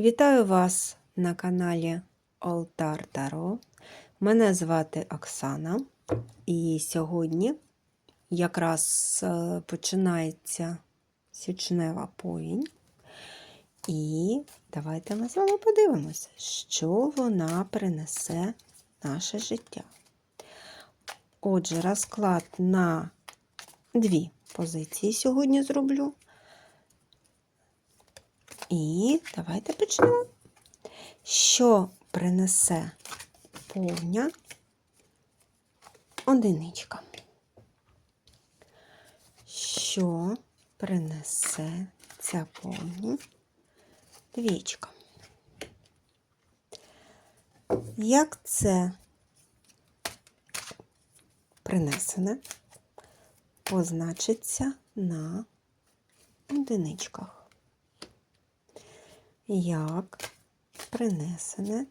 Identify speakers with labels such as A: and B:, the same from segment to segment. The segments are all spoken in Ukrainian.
A: Вітаю вас на каналі Олтар Таро. Мене звати Оксана, і сьогодні якраз е, починається січнева повінь. І давайте ми з вами подивимося, що вона принесе наше життя. Отже, розклад на дві позиції сьогодні зроблю. І давайте почнемо. Що принесе повня одиничка? Що принесе ця повня двічка? Як це принесене позначиться на одиничках? Як принесене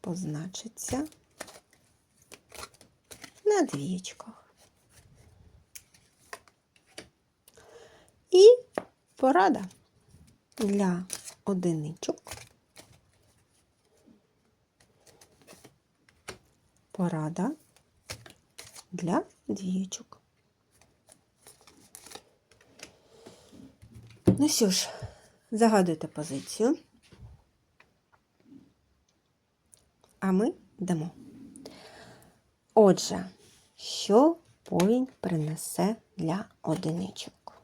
A: позначиться на двічках. І порада для одиничок. Порада для двічок. Ну що ж, Загадуйте позицію. А ми йдемо. Отже, що повінь принесе для одиничок?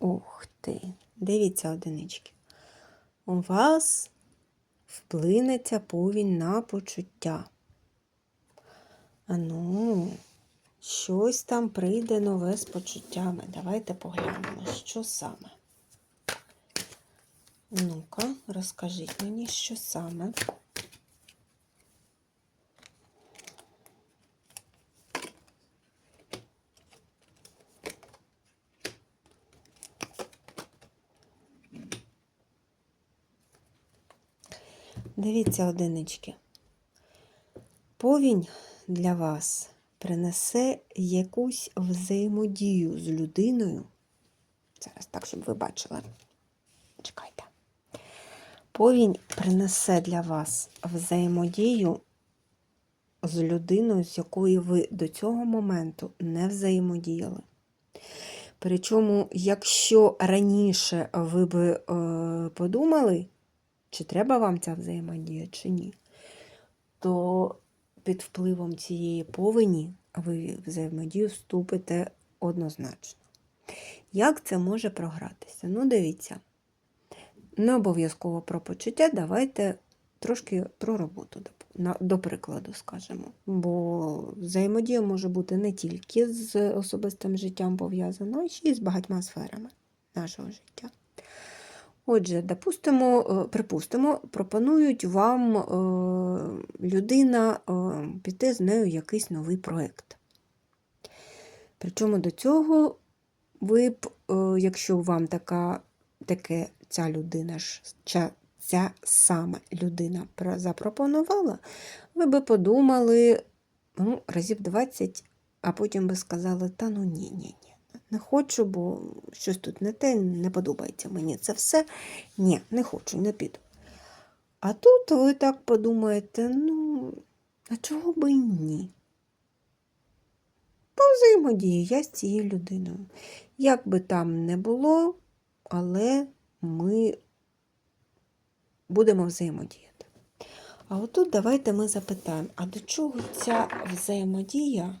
A: Ух ти! Дивіться, одинички. У вас вплинеться повінь на почуття. Ану, щось там прийде нове з почуттями. Давайте поглянемо, що саме. Ну-ка, розкажіть мені, що саме. Дивіться, одинички. Повінь для вас принесе якусь взаємодію з людиною. Зараз так, щоб ви бачили. Повінь принесе для вас взаємодію з людиною, з якою ви до цього моменту не взаємодіяли. Причому, якщо раніше ви би е, подумали, чи треба вам ця взаємодія, чи ні, то під впливом цієї повені ви взаємодію вступите однозначно. Як це може програтися? Ну, дивіться. Не обов'язково про почуття, давайте трошки про роботу, до прикладу, скажемо. Бо взаємодія може бути не тільки з особистим життям пов'язана, а ще й з багатьма сферами нашого життя. Отже, допустимо, е, припустимо, пропонують вам е, людина е, піти з нею якийсь новий проєкт. Причому до цього ви б, якщо вам така, таке ця людина ж, ця, сама людина запропонувала, ви би подумали ну, разів 20, а потім би сказали, та ну ні, ні, ні. Не хочу, бо щось тут не те, не подобається мені це все. Ні, не хочу, не піду. А тут ви так подумаєте, ну, а чого би ні? Повзаємодію я з цією людиною. Як би там не було, але ми будемо взаємодіяти. А отут давайте ми запитаємо, а до чого ця взаємодія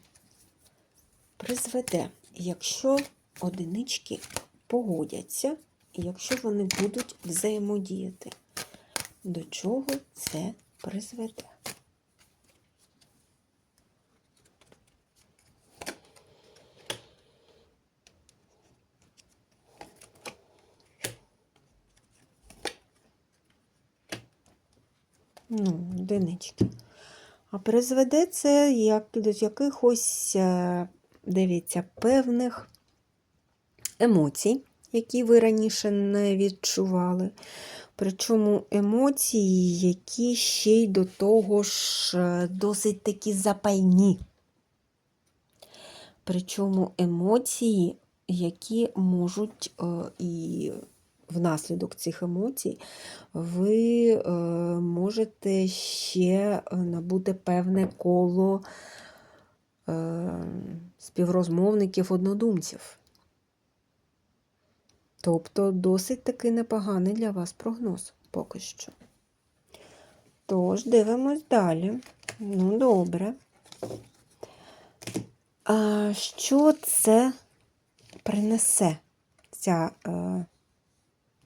A: призведе, якщо одинички погодяться, якщо вони будуть взаємодіяти, до чого це призведе? Ну, одинички. А призведе це як до якихось, е, дивіться, певних емоцій, які ви раніше не відчували. Причому емоції, які ще й до того ж е, досить такі запальні. Причому емоції, які можуть е, і внаслідок цих емоцій ви е, можете ще е, набути певне коло е, співрозмовників однодумців. Тобто досить таки непоганий для вас прогноз поки що. Тож, дивимось далі. Ну, добре. А що це принесе ця, е,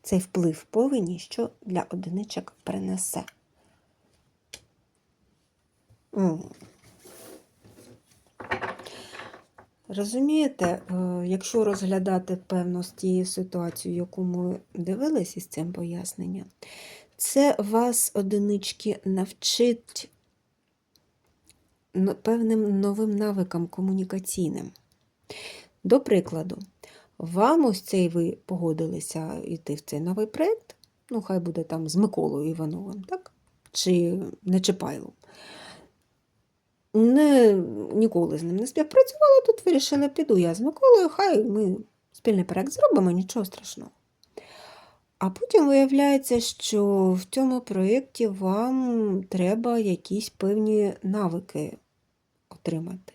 A: цей вплив повені, що для одиничок принесе? Розумієте, е, якщо розглядати певно з тією ситуацією, яку ми дивились із цим поясненням, це вас, одинички, навчить певним новим навикам комунікаційним. До прикладу, вам ось цей ви погодилися йти в цей новий проєкт, ну, хай буде там з Миколою Івановим, так? Чи Нечипайлом. Не, ніколи з ним не співпрацювала, тут вирішила, піду я з Миколою, хай ми спільний проєкт зробимо, нічого страшного. А потім виявляється, що в цьому проєкті вам треба якісь певні навики отримати.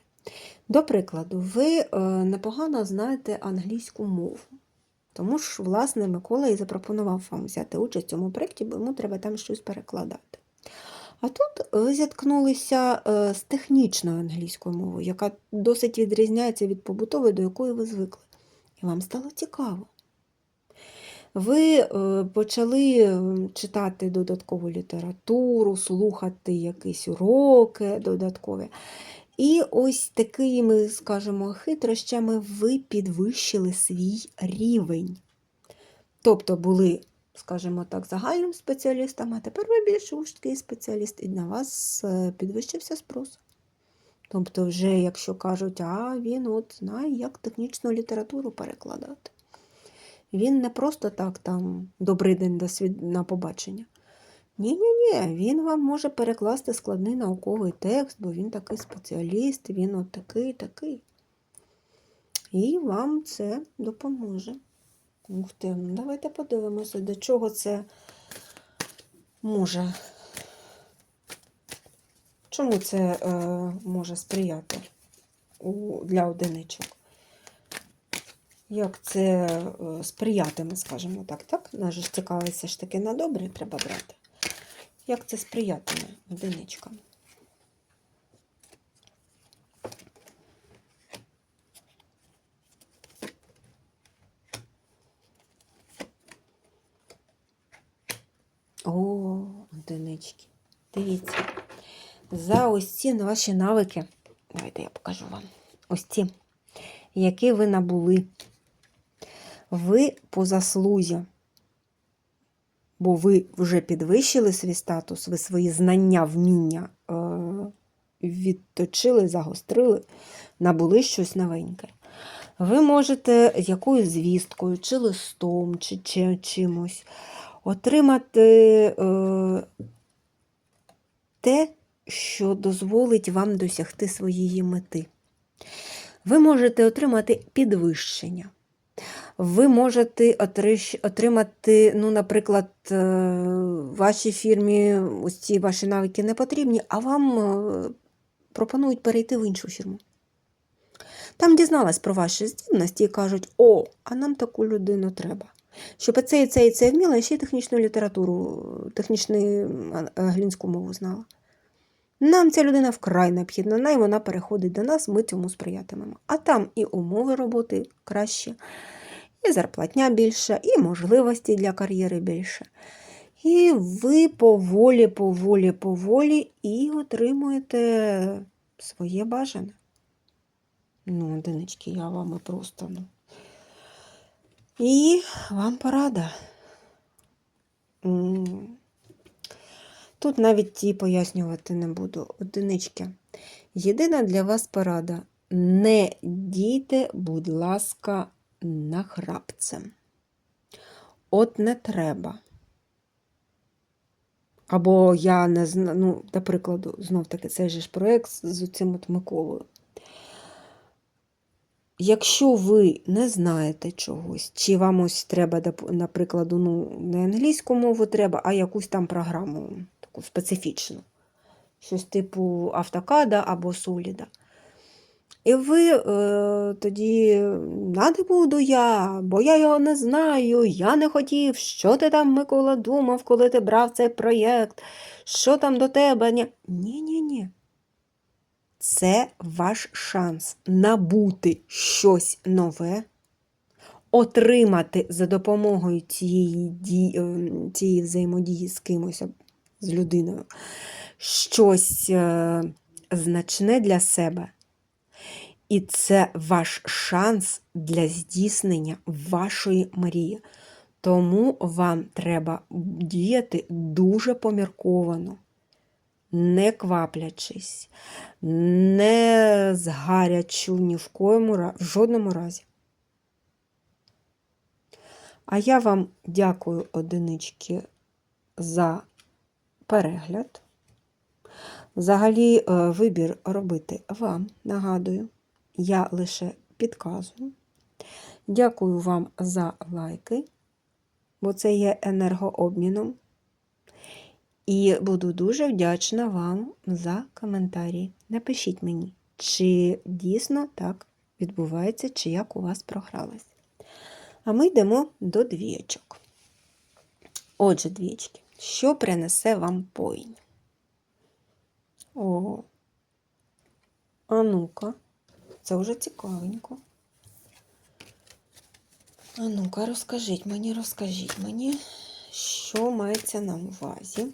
A: До прикладу, ви е, непогано знаєте англійську мову. Тому ж, власне, Микола і запропонував вам взяти участь в цьому проєкті, бо йому треба там щось перекладати. А тут ви зіткнулися е, з технічною англійською мовою, яка досить відрізняється від побутової, до якої ви звикли. І вам стало цікаво. Ви е, почали е, читати додаткову літературу, слухати якісь уроки додаткові. І ось такими, скажімо, хитрощами ви підвищили свій рівень. Тобто були, скажімо так, загальним спеціалістом, а тепер ви більш вузький спеціаліст, і на вас е, підвищився спрос. Тобто, вже, якщо кажуть, а він от знає, як технічну літературу перекладати. Він не просто так там добрий день до свід... на побачення. Ні-ні-ні, він вам може перекласти складний науковий текст, бо він такий спеціаліст, він от такий, такий. І вам це допоможе. Ух ти, ну давайте подивимося, до чого це може. Чому це е, може сприяти у, для одиничок? Як це е, сприятиме, скажімо так, так? Нас ж цікавить все ж таки на добре треба брати. Як це сприятиме одиничкам? О, одинички. Дивіться. За ось ці ваші навики. Давайте я покажу вам. Ось ці, які ви набули. Ви по заслузі бо ви вже підвищили свій статус, ви свої знання, вміння е, відточили, загострили, набули щось новеньке. Ви можете якоюсь звісткою, чи листом, чи, чи чимось отримати е, те, що дозволить вам досягти своєї мети. Ви можете отримати підвищення ви можете отримати, ну, наприклад, е, вашій фірмі ось ці ваші навики не потрібні, а вам е, пропонують перейти в іншу фірму. Там дізналась про ваші здібності і кажуть, о, а нам таку людину треба. Щоб це і це і це вміла, і ще й технічну літературу, технічну англійську мову знала. Нам ця людина вкрай необхідна, най вона переходить до нас, ми цьому сприятимемо. А там і умови роботи краще і зарплатня більша, і можливості для кар'єри більше. І ви поволі, поволі, поволі і отримуєте своє бажане. Ну, одинички, я вам і просто. ну. І вам порада. Тут навіть ті пояснювати не буду. Одинички. Єдина для вас порада. Не дійте, будь ласка, нахрапцем. От не треба. Або я не знаю, ну, до прикладу, знов таки, цей же ж проєкт з цим от Миколою. якщо ви не знаєте чогось, чи вам ось треба, наприклад, ну, не англійську мову треба, а якусь там програму таку специфічну, щось типу автокада або соліда. І ви е, тоді надо буду я, бо я його не знаю, я не хотів. Що ти там, Микола, думав, коли ти брав цей проєкт? Що там до тебе? Ні, ні, ні. ні. Це ваш шанс набути щось нове, отримати за допомогою цієї, ді... ем, цієї взаємодії з кимось, з людиною, щось е, значне для себе. І це ваш шанс для здійснення вашої мрії. Тому вам треба діяти дуже помірковано, не кваплячись, не згарячу ні в коєму в жодному разі. А я вам дякую, одинички, за перегляд. Взагалі, е, вибір робити вам, нагадую. Я лише підказую. Дякую вам за лайки, бо це є енергообміном. І буду дуже вдячна вам за коментарі. Напишіть мені, чи дійсно так відбувається, чи як у вас програлось. А ми йдемо до двієчок. Отже, двічки, що принесе вам повінь? О, а ну-ка, це вже цікавенько. А ну-ка, розкажіть мені, розкажіть мені, що мається на увазі.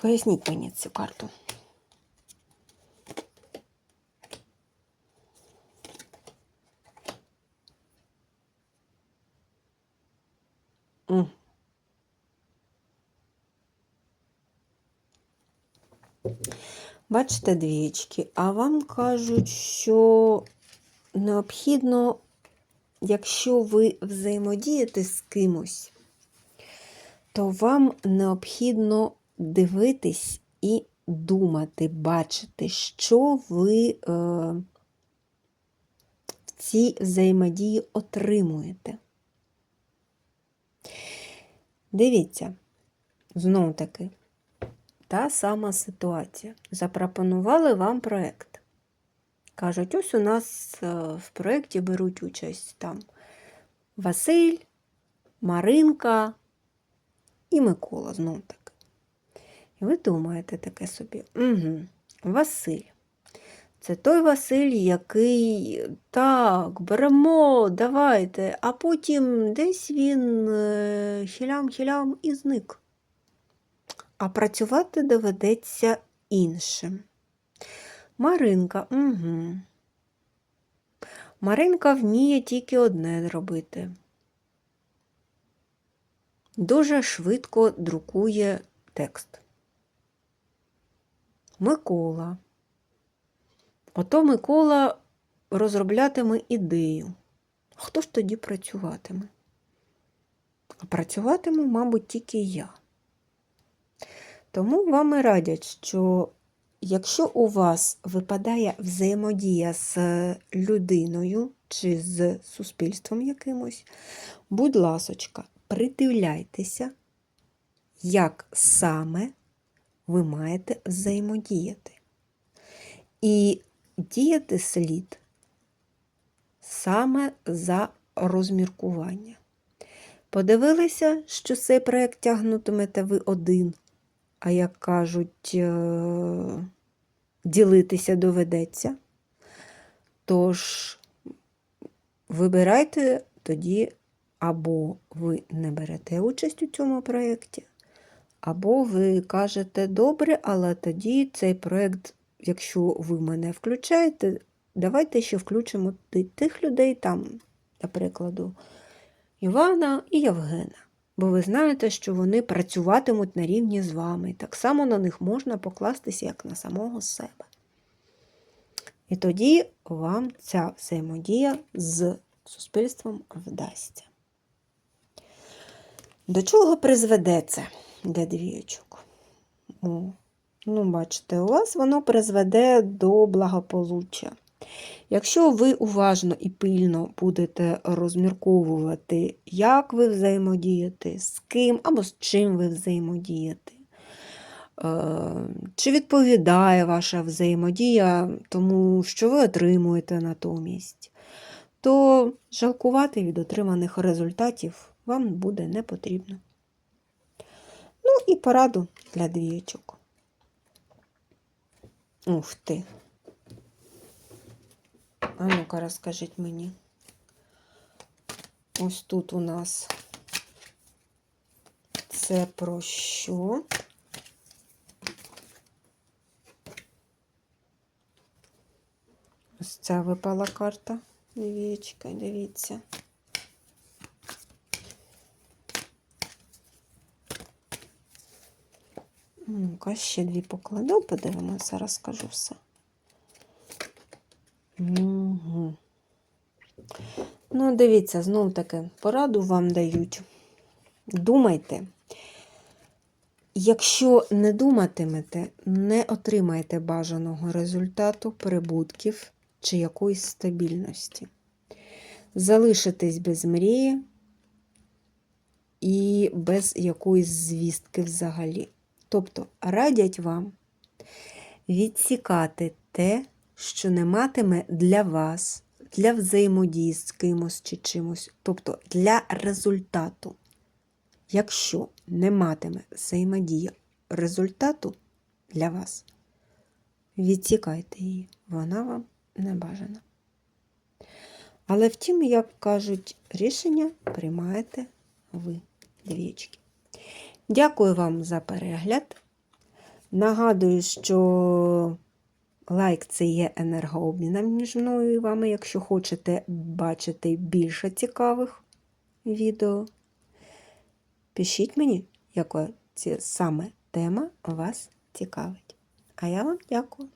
A: Поясніть мені цю карту. Бачите двічки, а вам кажуть, що необхідно, якщо ви взаємодієте з кимось, то вам необхідно дивитись і думати, бачити, що ви е, в цій взаємодії отримуєте. Дивіться, знову таки, та сама ситуація. Запропонували вам проєкт. Кажуть, ось у нас е, в проєкті беруть участь там Василь, Маринка і Микола, знов таки. І ви думаєте таке собі, угу, Василь. Це той Василь, який так, беремо, давайте, а потім десь він е, хілям-хілям і зник. А працювати доведеться іншим. Маринка, угу. Маринка вміє тільки одне робити. Дуже швидко друкує текст. Микола. Ото Микола розроблятиме ідею. Хто ж тоді працюватиме? А працюватиму, мабуть, тільки я. Тому вам і радять, що якщо у вас випадає взаємодія з людиною чи з суспільством якимось, будь ласочка, придивляйтеся, як саме ви маєте взаємодіяти. І діяти слід саме за розміркування. Подивилися, що цей проєкт тягнутимете ви один, а як кажуть, е, ділитися доведеться. Тож, вибирайте тоді, або ви не берете участь у цьому проєкті, або ви кажете, добре, але тоді цей проєкт, якщо ви мене включаєте, давайте ще включимо тих людей, там, до прикладу, Івана і Євгена. Бо ви знаєте, що вони працюватимуть на рівні з вами. Так само на них можна покластися, як на самого себе. І тоді вам ця взаємодія з суспільством вдасться. До чого призведе це для двієчок? О, ну, бачите, у вас воно призведе до благополуччя. Якщо ви уважно і пильно будете розмірковувати, як ви взаємодієте, з ким або з чим ви взаємодієте, е, чи відповідає ваша взаємодія тому, що ви отримуєте натомість, то жалкувати від отриманих результатів вам буде не потрібно. Ну і пораду для двієчок. Ух ти. А ну-ка, розкажіть мені. Ось тут у нас це про що? Ось ця випала карта. Двічка, дивіться. Ну-ка, ще дві покладу, подивимося, розкажу все. Угу. Ну, дивіться, знов таки, пораду вам дають. Думайте. Якщо не думатимете, не отримаєте бажаного результату, прибутків чи якоїсь стабільності. Залишитесь без мрії і без якоїсь звістки взагалі. Тобто радять вам відсікати те, що не матиме для вас, для взаємодії з кимось чи чимось, тобто для результату. Якщо не матиме взаємодія результату для вас, відсікайте її, вона вам не бажана. Але втім, як кажуть, рішення приймаєте ви, двічки. Дякую вам за перегляд. Нагадую, що лайк це є енергообміном між мною і вами, якщо хочете бачити більше цікавих відео. Пишіть мені, яка саме тема вас цікавить. А я вам дякую.